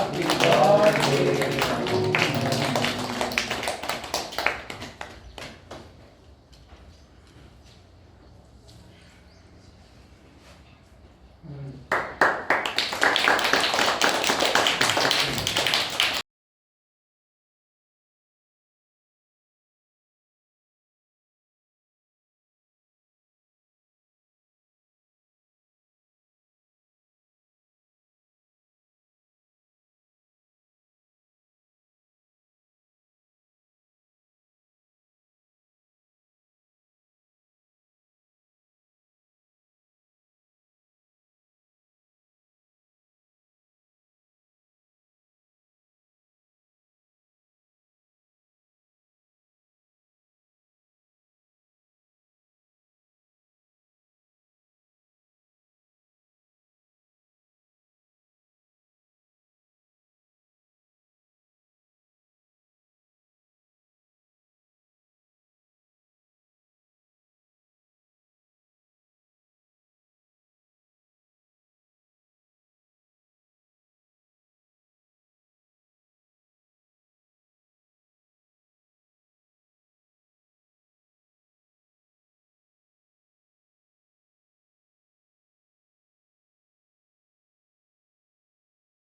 Happy birthday.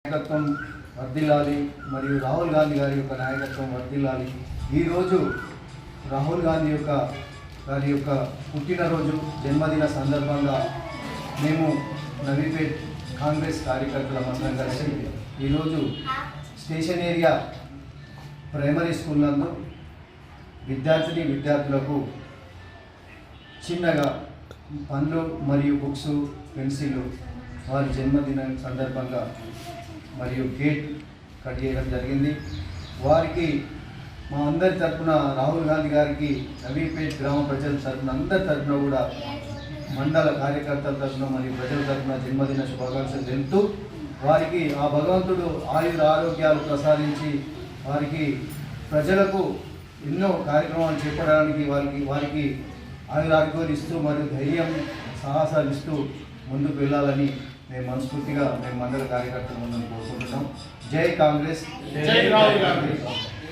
నాయకత్వం వర్ధిల్లాలి మరియు రాహుల్ గాంధీ గారి యొక్క నాయకత్వం వర్ధిల్లాలి. ఈరోజు రాహుల్ గాంధీ యొక్క గారి యొక్క పుట్టినరోజు జన్మదిన సందర్భంగా మేము నవీపేట్ కాంగ్రెస్ కార్యకర్తల అందరం కలిసి ఈరోజు స్టేషన్ ఏరియా ప్రైమరీ స్కూల్ నందు విద్యార్థిని విద్యార్థులకు చిన్నగా పండ్లు మరియు బుక్స్ పెన్సిళ్ళు వారి జన్మదిన సందర్భంగా మరియు గేట్ కట్ చేయడం జరిగింది. వారికి మా అందరి తరఫున రాహుల్ గాంధీ గారికి నవీపేట్ గ్రామ ప్రజల తరఫున అందరి తరఫున కూడా మండల కార్యకర్తల తరఫున మరియు ప్రజల తరఫున జన్మదిన శుభాకాంక్షలు తెలుపుతూ వారికి ఆ భగవంతుడు ఆయుర ఆరోగ్యాలు ప్రసాదించి వారికి ప్రజలకు ఎన్నో కార్యక్రమాలు చేపట్టడానికి వారికి వారికి ఆయురారోగ్యాలు ఇస్తూ మరియు ధైర్యం సాహసాలు ఇస్తూ ముందుకు వెళ్ళాలని మేము మనస్ఫూర్తిగా మేము మండల కార్యకర్తల ముందు కోరుకుంటున్నాం. జై కాంగ్రెస్. జై రాహుల్ గాంధీ.